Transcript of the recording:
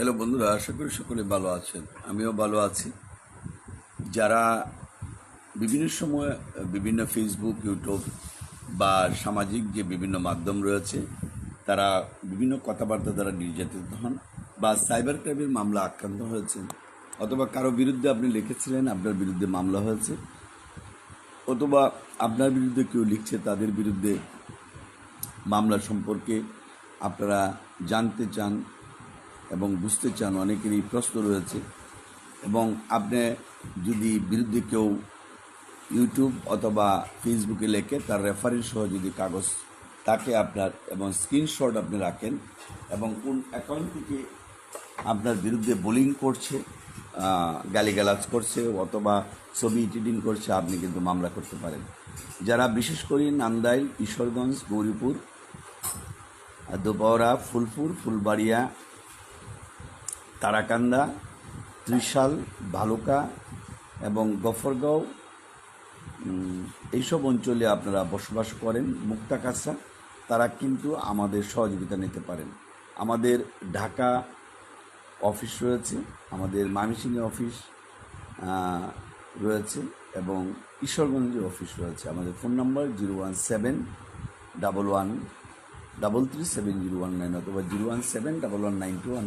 Hello বন্ধুরা, আশা করি সকলে ভালো আছেন। আমিও ভালো আছি। যারা বিভিন্ন সময়, বিভিন্ন ফেসবুক ইউটিউব বা সামাজিক যে বিভিন্ন মাধ্যম রয়েছে, তারা বিভিন্ন কথাবার্তা দ্বারা নির্যাতিত হন বা সাইবার ক্রাইমের মামলা আক্রান্ত হয়েছেন, অথবা কারও বিরুদ্ধে আপনি লিখেছিলেন, আপনার বিরুদ্ধে মামলা হয়েছে, অথবা আপনার বিরুদ্ধে কেউ লিখছে, তাদের বিরুদ্ধে মামলা সম্পর্কে আপনারা জানতে চান এবং বুঝতে চান, অনেকেরই প্রশ্ন রয়েছে। এবং আপনি যদি বিরুদ্ধে কেউ ইউটিউব অথবা ফেসবুকে লেখে, তার রেফারেন্স সহ যদি কাগজ তাকে আপনার এবং স্ক্রিনশট আপনি রাখেন এবং কোন অ্যাকাউন্ট থেকে আপনার বিরুদ্ধে বোলিং করছে গালিগালাজ করছে অথবা ছবি এডিটিং করছে, আপনি কিন্তু মামলা করতে পারেন। যারা বিশেষ করে নান্দাইল ঈশ্বরগঞ্জ গৌরীপুর দুপহরা ফুলপুর, ফুলবাড়িয়া তারাকান্দা, ত্রিশাল, ভালুকা এবং গফরগাঁও এইসব অঞ্চলে আপনারা বসবাস করেন মুক্তাকাছা তারা কিন্তু আমাদের সহযোগিতা নিতে পারেন। আমাদের ঢাকা অফিস রয়েছে, আমাদের ময়মনসিংহে অফিস রয়েছে এবং ঈশ্বরগঞ্জে অফিস রয়েছে। আমাদের phone number zero one seven double one, double three seven zero one nine অথবা zero one seven double one nine two one.